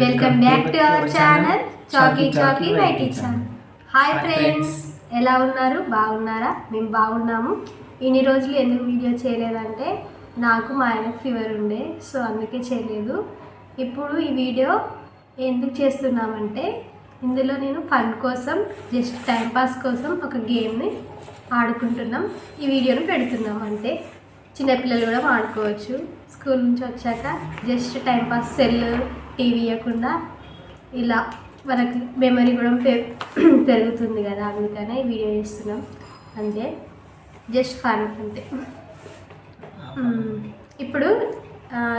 Welcome back to our channel Chaki Chaki YT channel hi friends ఎలా ఉన్నారు? బాగున్నారా? మేము బాగున్నాము. ఇన్ని రోజులు ఎందుకు వీడియో చేయలేదంటే నాకు మా ఆయనకు ఫీవర్ ఉండే సో అందుకే చేయలేదు. ఇప్పుడు ఈ వీడియో ఎందుకు చేస్తున్నామంటే ఇందులో నేను ఫన్ కోసం జస్ట్ టైంపాస్ కోసం ఒక గేమ్ని ఆడుకుంటున్నాం. ఈ వీడియోని పెడుతున్నాం అంటే చిన్నపిల్లలు కూడా ఆడుకోవచ్చు. స్కూల్ నుంచి వచ్చాక జస్ట్ టైంపాస్ సెల్ టీవీ ఇవ్వకుండా ఇలా మనకి మెమరీ కూడా పె- పెరుగుతుంది కదా అందుకనే వీడియో చేస్తున్నాం. అంతే. జస్ట్ ఫన్ అంతే. ఇప్పుడు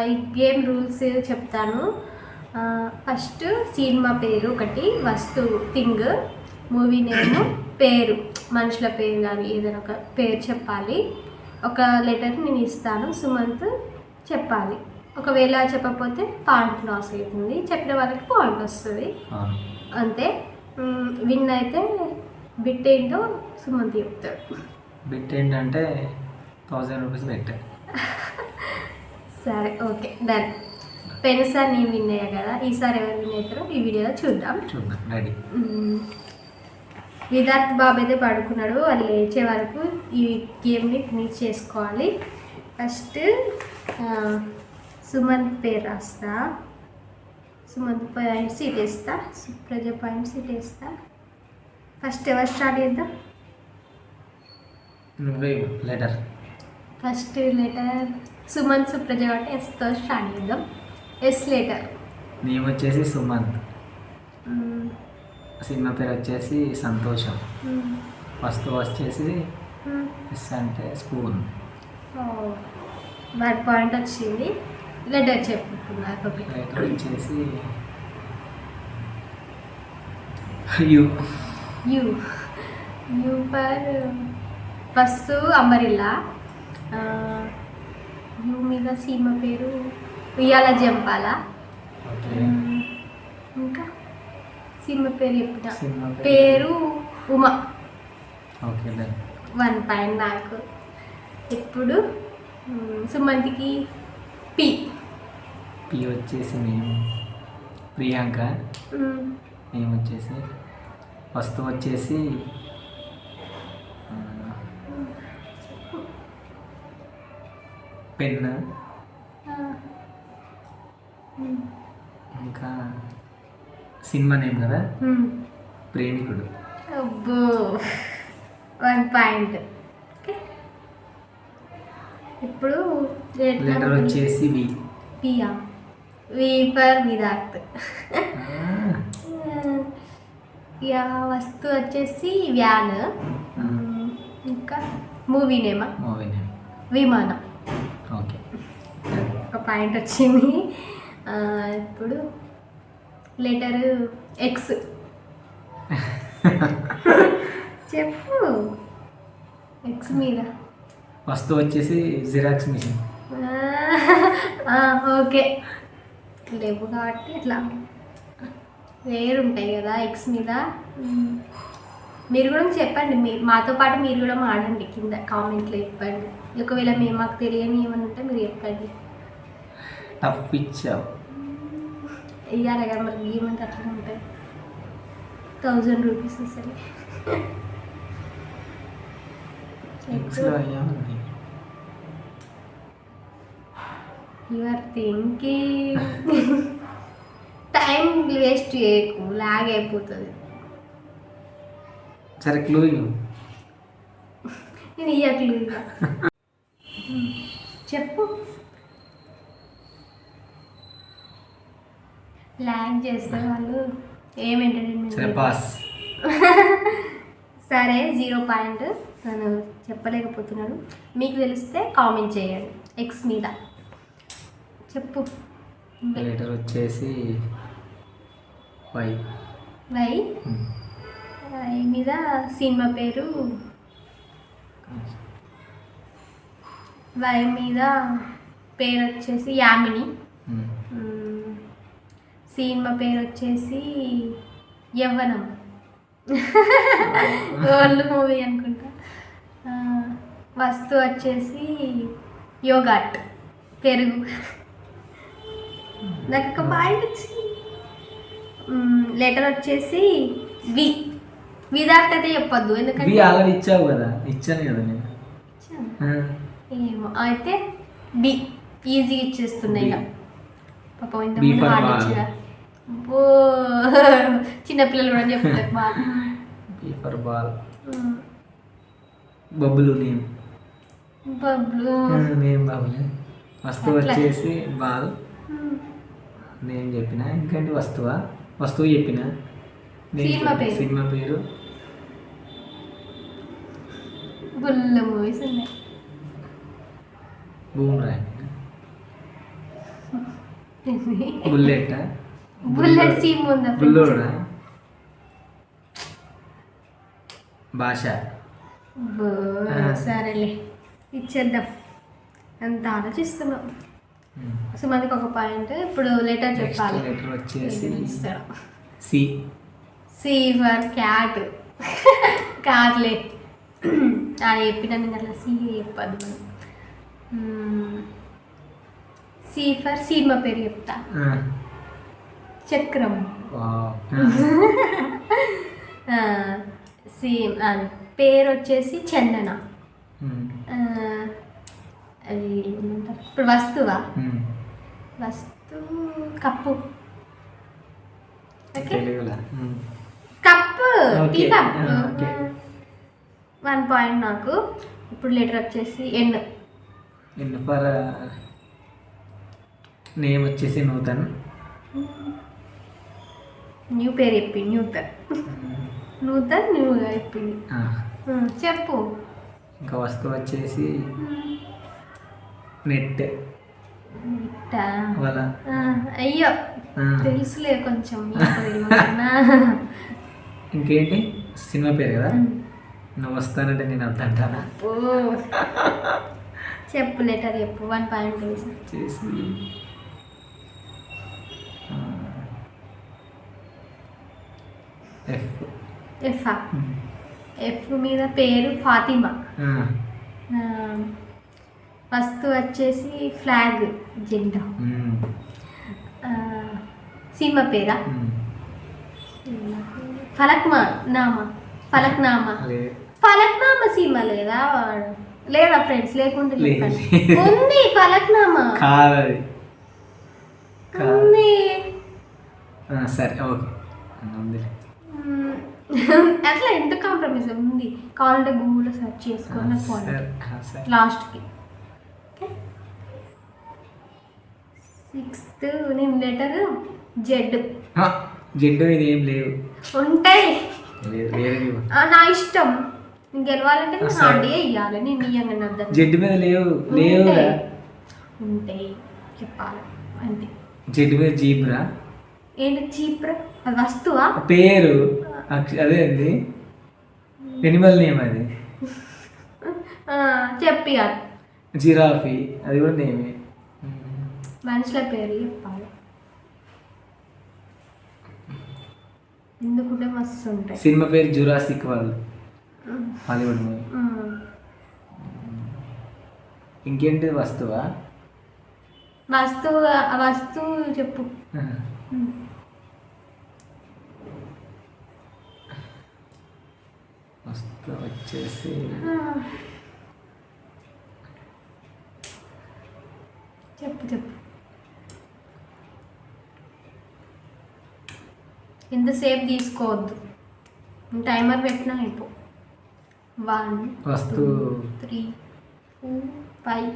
ఈ గేమ్ రూల్స్ చెప్తాను. ఫస్ట్ సినిమా పేరు ఒకటి వస్తువు థింగ్. మూవీ నేమ్ పేరు. మనుషుల పేరు కానీ ఏదైనా ఒక పేరు చెప్పాలి. ఒక లెటర్ నేను ఇస్తాను సుమంత్ చెప్పాలి. ఒకవేళ చెప్పకపోతే పాయింట్ లాస్ అవుతుంది. చెప్పిన వాళ్ళకి పాయింట్ వస్తుంది. అంతే. విన్ అయితే బిట్ ఏంటో సుమంత్ చెప్తాడు. బిట్ ఏంటంటే థౌజండ్ రూపీస్ బెట్ సరే ఓకే డన్. పెన్సార్ నేను విన్ అయ్యా కదా ఈసారి ఎవరు విన్ అవుతారో ఈ వీడియోలో చూద్దాం. చూద్దాం రెడీ. విదార్థ్ బాబు అయితే పడుకున్నాడు వాళ్ళు లేచే వరకు ఈ గేమ్ని ఫినిష్ చేసుకోవాలి. ఫస్ట్ సుమంత్ పేరు రాస్తా. సుమంత్ పాయింట్ సీట్ వేస్తా. సుప్రజ పాయింట్ సీట్ వేస్తా. ఫస్ట్ ఎవరు స్టార్ట్ చేద్దాం? Letter first letter Sumanth Supraja కాబట్టి ఎస్తో స్టార్ట్ చేద్దాం. ఎస్ లెటర్ నేమ్ వచ్చేసి సుమంత్. సినిమా పేరు వచ్చేసి సంతోషం. వస్తువు వచ్చేసి ఎస్ అంటే స్పూన్ వన్ పాయింట్ వచ్చింది. లెటర్ చెప్పుకున్నారు లెటర్ వచ్చేసి U U U for first అమరిల్లా U మీద సీమ పేరు ఉయ్యాల జంపాల. ఓకే ఇంకా సీమ పేరు చెప్పిన పేరు. ఉమ. ఓకే వన్ పాయింట్ నాకు ఇప్పుడు సుమంతికి పి పి వచ్చేసి నేమ్ ప్రియాంక. మ్, నేమ్ వచ్చేసి? వస్తువు వచ్చేసి పెన్. ఇంకా సినిమా నేమ్ కదా. ప్రేమికుడు. అబ్బో. One point. ఇప్పుడు లెటర్ వచ్చేసి వి. పియా. వి ఫర్ విదార్త్ ఇక వస్తువు వచ్చేసి వ్యాన్. ఇంకా మూవీ నేమా మూవీ నేమ్ విమానం. ఓకే ఒక పాయింట్ వచ్చింది. ఇప్పుడు లెటర్ ఎక్స్ చెప్పు. ఎక్స్ మీద. వస్తువు వచ్చేసి జిరాక్స్ మిషన్ ఓకే. లేవు కాబట్టి అట్లా. వేరు ఉంటాయి కదా ఎక్స్ మీద. మ్, మీరు కూడా చెప్పండి. మీరు మాతో పాటు మీరు కూడా ఆడండి కింద కామెంట్లో చెప్పండి. ఒకవేళ మేము మాకు తెలియని ఏమైనా ఉంటే మీరు చెప్పండి. టఫ్ ఇచ్చావు ఇయ్యాలి కదా మరి ఏమంటే అట్లా ఉంటాయి. థౌజండ్ రూపీస్ అసలు you are thinking time waste చేయకు లాగ్ అయిపోతుంది. సరే క్లూ నేను ఇయ్యట్లేదు ఇక. చెప్పు. లాగ్ చేస్తే వాళ్ళు ఏం ఎంటర్టైన్మెంట్ పాస్ సరే జీరో పాయింట్ తను చెప్పలేకపోతున్నాడు. మీకు తెలిస్తే కామెంట్ చేయండి. ఎక్స్ మీద. చెప్పు. లెటర్ వచ్చేసి వై వై వై మీద సినిమా పేరు? వై మీద పేరు వచ్చేసి యామిని. మ్మ్. సినిమా పేరు వచ్చేసి యవ్వనం. ఓల్డ్ మూవీ అనుకుంటా. ఆ, వస్తువు వచ్చేసి యోగాట్ పెరుగు. నాకు ఒక పాయింట్ వచ్చింది. లెటర్ వచ్చేసి వి. వి దాటితే అయితే చెప్పొద్దు ఎందుకంటే ఆల్రెడీ ఇచ్చావు కదా ఇచ్చాను కదా నేను. ఏమో అయితే బి ఈజీ ఇచ్చేస్తున్నాయి ఇక. పాపం ఇంత హార్డ్ చిన్నపిల్లలు కూడా చెప్తారు బాగా B for ball. Babbulu name. Bablu. Name Babbulu వస్తువు. వచ్చేసి బాల్. నేను చెప్పిన ఇంకేంటి వస్తువా? వస్తువు చెప్పిన? సినిమా పేరు. బుల్ల మూవీస్ ఉన్నాయి. బుల్లెట్. బుల్లెట్ సీమ్ ఉందా బుల్లోడా? భాష. సరేలే. ఇచ్చేద్దాం. అంత ఆలోచిస్తున్నాం. సో మనకి ఒక పాయింట్. ఇప్పుడు లెటర్ చెప్పాలి. లెటర్ వచ్చేసి. సి సి ఫర్ క్యాట్ కాదులే అది చెప్పిన నేను అట్లా సి చెప్పద్దు మనం సి ఫర్ సినిమా పేరు చెప్తా. చక్రం. సి పేరు వచ్చేసి చందన. ఆ, అది ఏమంటారు? ఇప్పుడు వస్తువా? వస్తువు cup. Cup tea Okay. Cup ఆ, okay. వన్ పాయింట్ నాకు. ఇప్పుడు లెటర్ వచ్చేసి ఎన్. ఎన్ ఫర్ నేమ్ వచ్చేసి నూతన్. న్యూ పేరు చెప్పి న్యూతన్ నూతన్ న్యూగా చెప్పింది. చెప్పు. ఇంకా వస్తువు వచ్చేసి నెట్. అయ్యో తెలుసులే కొంచెం. ఇంకేంటి? సినిమా పేరు కదా. నువ్వు వస్తానంటే నేను వద్దంటానా ఓ. చెప్పు లెటర్ చెప్పు. One point F. F F మీద పేరు ఫాతిమా. వస్తువు వచ్చేసి ఫ్లాగ్ జెండా. ఆ, సినిమా పేరా? ఫలక్మా నామా? ఫలక్నామా? ఫలక్నామా సీమ లేదా? లేదా ఫ్రెండ్స్ లేకుండా ఉంది ఫలక్నామా. కాదు. ఉంది. సరే ఓకే. ఉంది. అట్లా ఎంత కాంప్రమైజ్ ఉంది? కావాలంటే గూగుల్లో సెర్చ్ సరే లాస్ట్కి సిక్స్త్ నేను లెటర్? జెడ్. ఆ, జిడ్డు ఇది ఏం లేవు. ఉంటాయి. నా ఇష్టం. గెలవాలంటే నేను సరే. హార్డ్గా ఇవ్వాలి నేను ఇయ్యంగా అర్థం. జిడ్డు మీద లేవు లేవుగా. ఉంటాయి. చెప్పాలి. అంతే. జిడ్డు మీద జీబ్రా. ఏంటి చీప్ అది వస్తువా? పేరు అదే అండి. ఎనిమల్ నేమ్ అది. చెప్పి జిరాఫీ అది కూడా నేమే. మనుషుల పేరు చెప్పాలి. ఎందుకుంటే మస్తు ఉంటాయి సినిమా పేరు జురాసిక్ వాళ్ళు. Hollywood movie. ఇంకేంటి వస్తువా? వస్తువు వస్తువు చెప్పు. వస్తువు వచ్చేసి. చెప్పు చెప్పు. ఎంతసేపు తీసుకోవద్దు. టైమర్ పెట్టినా అయిపో. వన్ వస్తువు three four five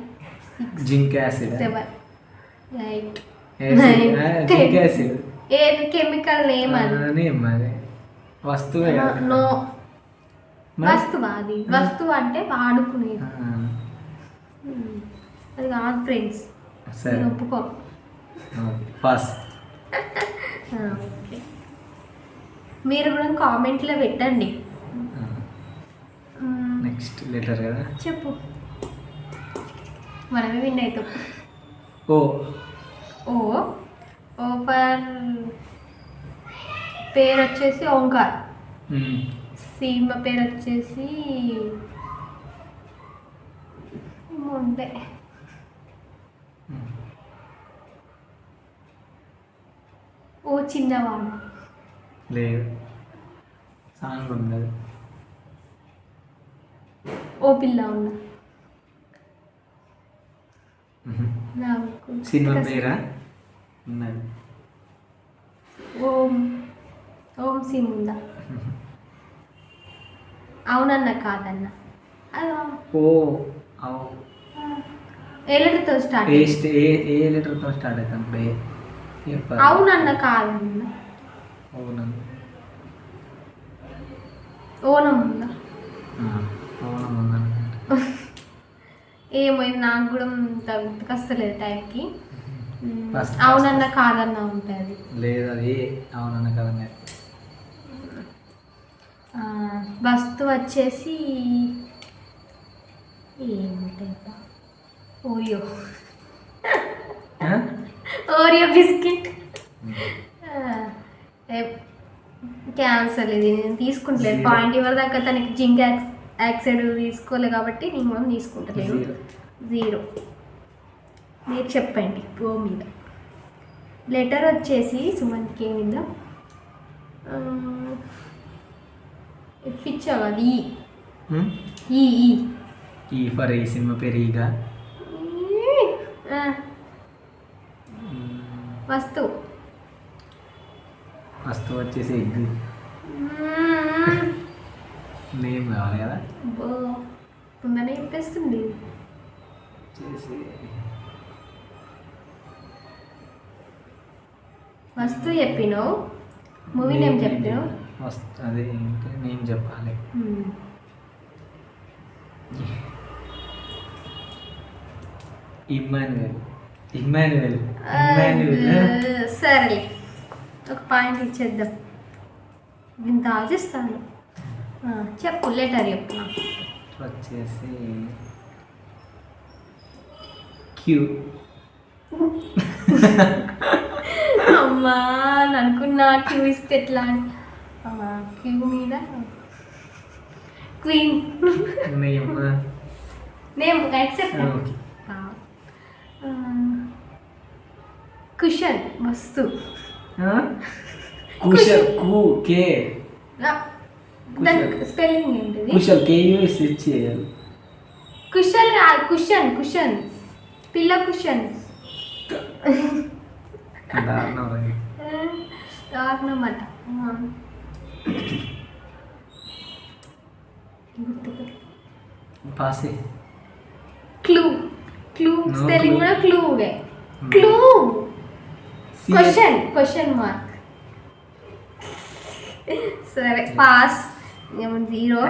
six zinc acid. Seven eight zinc acid. ఏది కెమికల్ నేమ్ అది? వస్తువే నో? వస్తువా అది. వస్తువు అంటే వాడుకునేది. అది కాదు ఫ్రెండ్స్. ఒప్పుకో. ఆ, ఓకే. మీరు కూడా కామెంట్లో పెట్టండి. నెక్స్ట్ లెటర్ కదా? చెప్పు. మనమే విన్ అవుతాం. ఓ. ఓ ఓ ఫర్ పేరు వచ్చేసి ఓంకార్. సీమ పేరు వచ్చేసి ఉండే ఓ చిన్నవాడు లేదు సాంగ్ ఉండదు ఓ పిల్ల ఉన్నా మ్హూ. నాకు సినిమా గుర్తుకు పేరా ఉన్నది ఓం ఓం సిమ్ ఉందా అవునన్న కాదన్న అదో ఓ అవు ఏలటితో స్టార్ట్ ఏ స్టే ఏ ఏ లెటర్తో స్టార్ట్ అవుతాం ఇప్పుడు ఏ ఏ పదం? అవునన్న కాదన్న ఓనం ఉందా అవునం ఉందనుకుంటా ఏమో ఇది నాకు కూడా గుర్తుకొస్తలేదు టైంకి. అవునన్న కాదన్న ఉంటుంది. లేదు అది అవునన్న కదండి ఆ, వస్తువు వచ్చేసి ఏముంటాయి ఓరియో ఓరియో బిస్కెట్. క్యాన్సల్ ఇది నేను తీసుకుంటలేదు. పాయింట్ ఇవ్వరు దాకా తనకి జింక్ యాక్స్ యాక్సైడ్ తీసుకోలేదు కాబట్టి నేను తీసుకుంటలేను Zero. జీరో మీరు చెప్పండి ఓ మీద. లెటర్ వచ్చేసి సుమంత్కి ఏమిందా అవ్వాలి ఈ ఈ. ఈ ఫర్ ఈ సినిమా పేరు ఈగా? ఆ, వస్తువు. వస్తువు వచ్చేసి ఎగ్. నేమ్ కావాలి కదా? చెప్పేస్తుంది. వచ్చేసి వస్తువు చెప్పినావు. మూవీ నేమ్ చెప్పినావు. వస్తు అదే ఏంటి? నేమ్ చెప్పాలి. మ్మ్. ఇమ్మాన్యువల్ ఇమ్మాన్యువల్ ఇమ్మాన్యువల్ సరే ఒక పాయింట్ ఇచ్చేద్దాం. ఇంత ఆలోచిస్తాను. చెప్పు లెటర్ చెప్పు. వచ్చేసి క్యూ. అమ్మా అని అనుకున్నా క్యూ ఇస్తే ఎట్లా? క్యూ మీద? Queen. Name name accept cushion వస్తు కుషల్కు కే కుషన్. స్పెల్లింగ్ ఏంటిది? కుషల్ కేయూ స్విచ్ చేయాలి కుషన్ కాదు కుషన్ కుషన్ పిల్ల కుషన్ దారుణం అది. దారుణమాట పాసే. Clue. Clue No spelling clue. కూడా క్లూవే. Hmm. Clue. C- question question mark సరే పాస్ ఏమో జీరో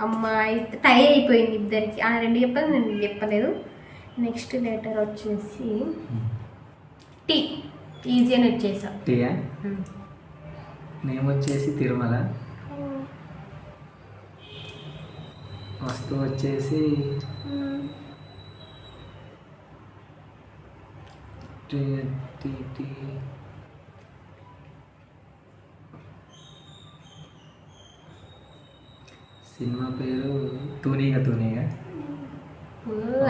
అమ్మాయి టై అయిపోయింది ఇద్దరికి. ఆ రెండు చెప్పలేదు నేను చెప్పలేదు. నెక్స్ట్ లెటర్ వచ్చేసి టీ. ఈజీ అని వచ్చేసా. టీయా? నేమ్ వచ్చేసి తిరుమల. వస్తువు వచ్చేసి టీ టీ టీ. సినిమా పేరు తూనీగా తూనీగా.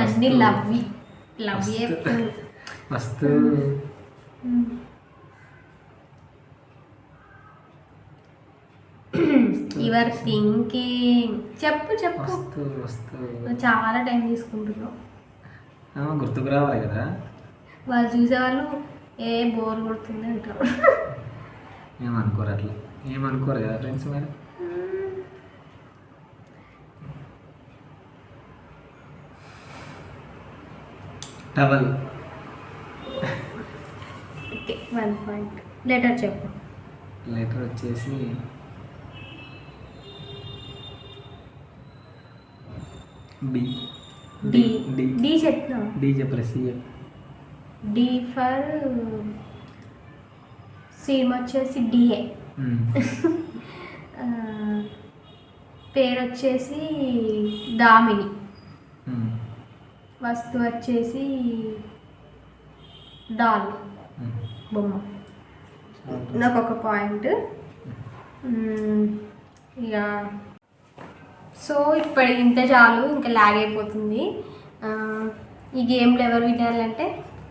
అన్ని లవ్వి. లవ్ వస్తువు యువర్ థింకింగ్ చెప్పు చెప్పు. వస్తువు నువ్వు చాలా టైం తీసుకుంటున్నావు. గుర్తుకు రావాలి కదా. వాళ్ళు చూసేవాళ్ళు ఏ బోర్ కొడుతుంది అంటారు. ఏమనుకోరు అట్లా. ఏమనుకోరు కదా ఫ్రెండ్స్ మరి? Towel okay one point letter చెప్పు. లెటర్ వచ్చేసి డి డి డి డి చెప్పినా డి చెప్పలే సి డి ఫర్ సినిమా వచ్చేసి డిఏ పేరు వచ్చేసి దామిని. వస్తువు వచ్చేసి డాల్ బొమ్మ. నాకు ఒక పాయింట్. ఇక సో ఇప్పుడు ఇంత చాలు ఇంకా లాగ్ అయిపోతుంది. ఈ గేమ్లో ఎవరు వినాలంటే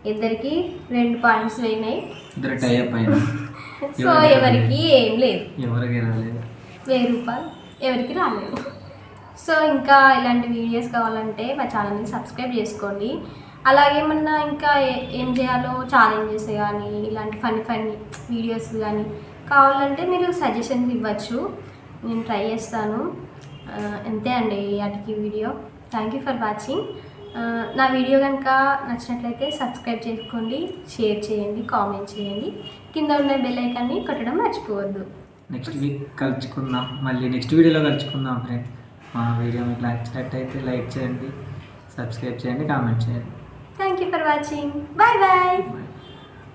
ఇద్దరికి రెండు పాయింట్స్ పోయినాయి. సో ఎవరికి ఎవరికి ఏం లేదు. ఎవరికి రాలేదు. వెయ్యి రూపాయలు ఎవరికి రాలేదు. సో ఇంకా ఇలాంటి వీడియోస్ కావాలంటే మా ఛానల్ని సబ్స్క్రైబ్ చేసుకోండి. అలాగే ఏమన్నా ఇంకా ఏ- ఏం చేయాలో ఛాలెంజెస్ కానీ ఇలాంటి ఫన్నీ ఫన్నీ వీడియోస్ కానీ కావాలంటే మీరు సజెషన్స్ ఇవ్వచ్చు. నేను ట్రై చేస్తాను. అంతే అండి వాటికి video thank you for watching నా వీడియో కనుక నచ్చినట్లయితే సబ్స్క్రైబ్ చేసుకోండి షేర్ చేయండి కామెంట్ చేయండి. కింద ఉన్న బెల్ ఐకాన్ని కొట్టడం మర్చిపోవద్దు. నెక్స్ట్ వీక్ కలుసుకుందాం మళ్ళీ నెక్స్ట్ వీడియోలో కలుసుకుందాం ఫ్రెండ్ మా వీడియో మీకు నచ్చినట్టయితే లైక్ చేయండి సబ్స్క్రైబ్ చేయండి కామెంట్ చేయండి you for watching. Bye bye. Bye.